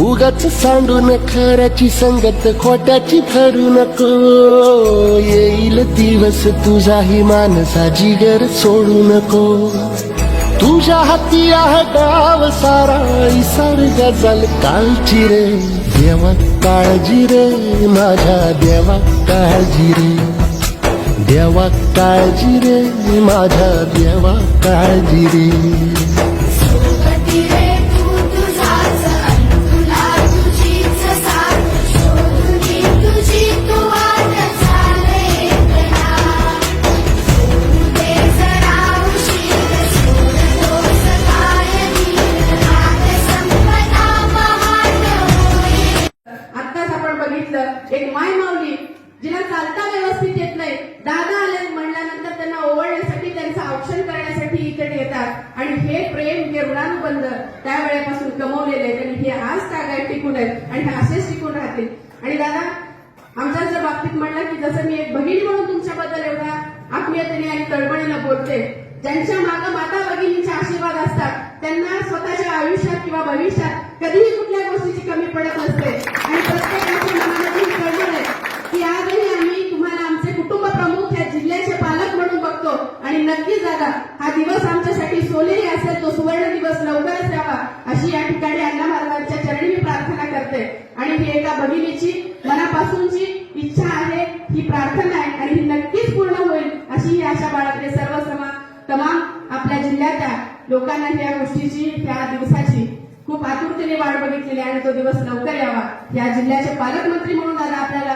उगाच सांडून खऱ्याची संगत खोट्याची ठरू नको. येईल दिवस तुझाही मानसा जिगर सोडू नको. तुझ्या हाती आहे गाव सारा इसार गजल कालची रे. देवा काळजी रे माझ्या देवा काळजी रे. देवा काळजी रे माझ्या देवा काळजी रे. बघितलं. एक माय माऊली जिला चालता व्यवस्थित येत नाही. दादा आले म्हणल्यानंतर त्यांना ओवळण्यासाठी त्यांचं औक्षण करण्यासाठी इकडे येतात. आणि हे प्रेम हे ऋणानुबंध त्यावेळेपासून कमवलेले आहेत. आणि हे आज तागायत टिकून आहेत. आणि हे असेच टिकून राहतील. आणि दादा आमच्या जर बाबतीत म्हणलं की जसं मी एक बहीण म्हणून तुमच्याबद्दल एवढा आत्मीयतेने आणि तळमळीनं बोलते ज्यांच्या मागं माता भगिनींचे आशीर्वाद असतात त्यांना स्वतःच्या आयुष्यात किंवा भविष्यात कधीही आणि नक्कीच हा दिवस आमच्यासाठी सोनेरी असेल तो सुवर्ण दिवस लवकरच यावा अशी या ठिकाणी अण्णा महाराजांच्या चरणी मी प्रार्थना करते. आणि ही एका भगिनीची मनापासूनची इच्छा आहे ही प्रार्थना आहे आणि ही नक्कीच पूर्ण होईल अशी ही आशा बाळगते सर्व समा तमाम आपल्या जिल्ह्याच्या लोकांना या गोष्टीची त्या दिवसाची खूप आतुरतेने वाट बघितलेली आणि तो दिवस लवकर यावा. या जिल्ह्याचे पालकमंत्री म्हणून दादा आपल्याला